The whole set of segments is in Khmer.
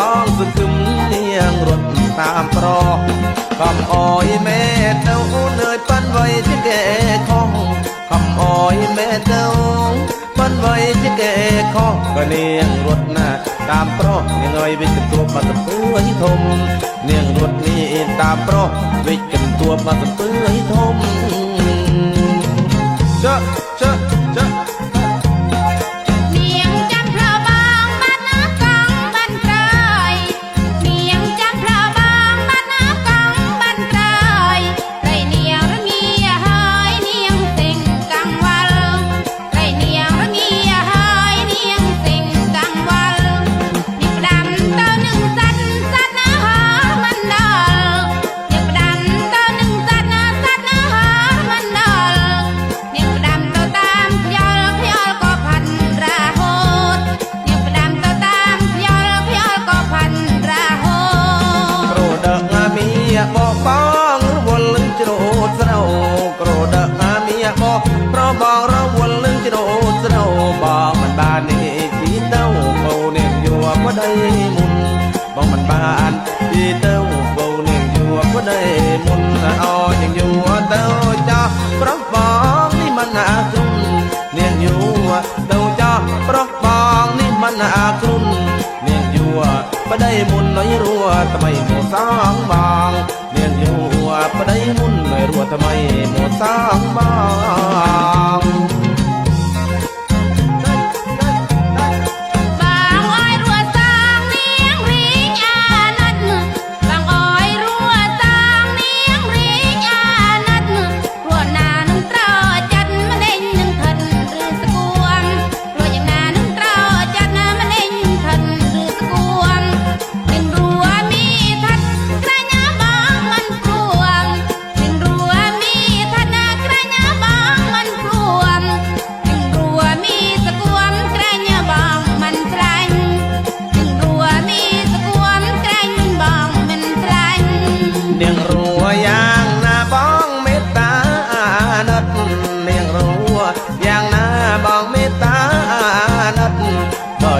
បងសង្ឃឹមនាងរត់តាមប្រកំអយមែទៅអូនអើយប៉ាន់វ័យជាកែខំកំអយមែទៅប៉ាន់វ័យជាកែខំក៏នាងរត់ណាតាមប្រនាងអើយវិជ្ជទួបបាត់ទៅពួយធំនាងរត់នេះតាមប្រវិជ្ជទួបបាត់ទៅពួយធំ ប្តីមុនអោនាងយួរទៅចាស់ប្រុសបងនេះមិនអាគ្រុននាងយួរទៅចាស់ប្រុសបងនេះមិនអាគ្រុននាងយួរបដិមុននៅរួថ្មីមកសងបងនាងយួរបដិមុននៅរួថ្មីមកសងបងបង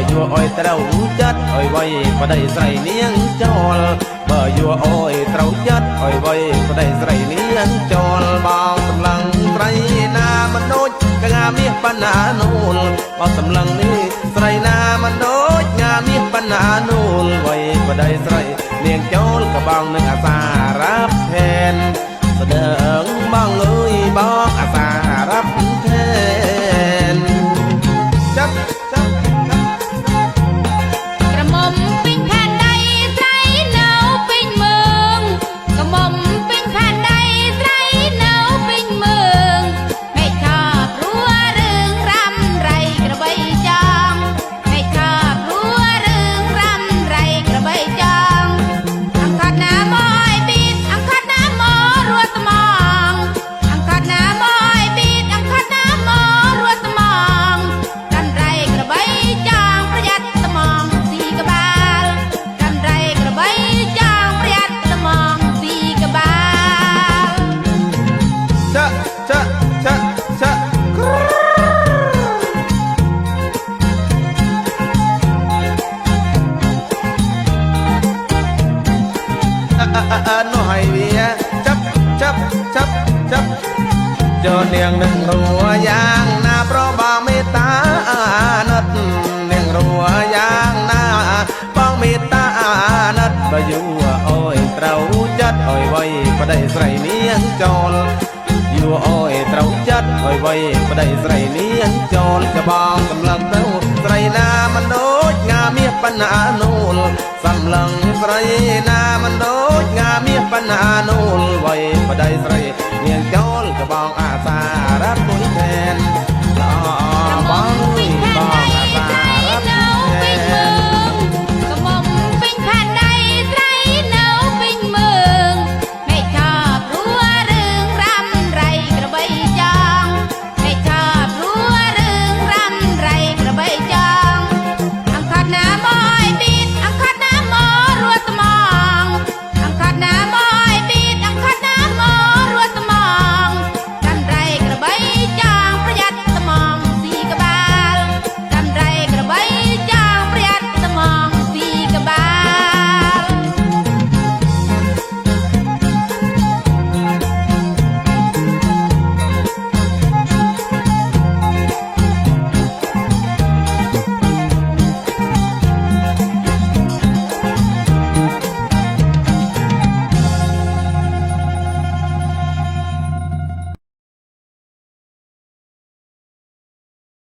យយួរអុយត្រូវចិត្តអុយវៃប្តីស្រីនាងចូលបើយួរអុយត្រូវចិត្តអុយវៃប្តីស្រីនាងចូលបងសម្លឹងស្រីណាមិនដូចកងាមាសបណ្ណានូលបើសម្លឹងនេះស្រីណាមិនដូចងាមាសបណ្ណានូលវៃប្តីស្រីនាងចូលក៏បងនឹងអាសារាប់ផែនស្ដើងបងលើ នោះឲ្យវាចាប់ចាប់ចាប់ចាប់ចូលនាងនឹងរួយ៉ាងណាប្របាមេត្តាអាណិតនាងរួយ៉ាងណាបងមេត្តាអាណិតបើយូរអើយត្រូវចិត្តឲ្យវៃប្តីស្រីនាងចូលយូរអើយត្រូវចិត្តឲ្យវៃប្តីស្រីនាងចូលកបងសម្លឹងទៅស្រីណាមិនដូចងាមាសបណ្ណានូលសម្លឹងស្រីណាមិនដូច ปนหาโน่นไว้บ่ได้ใส่เนียงจอลก็บอก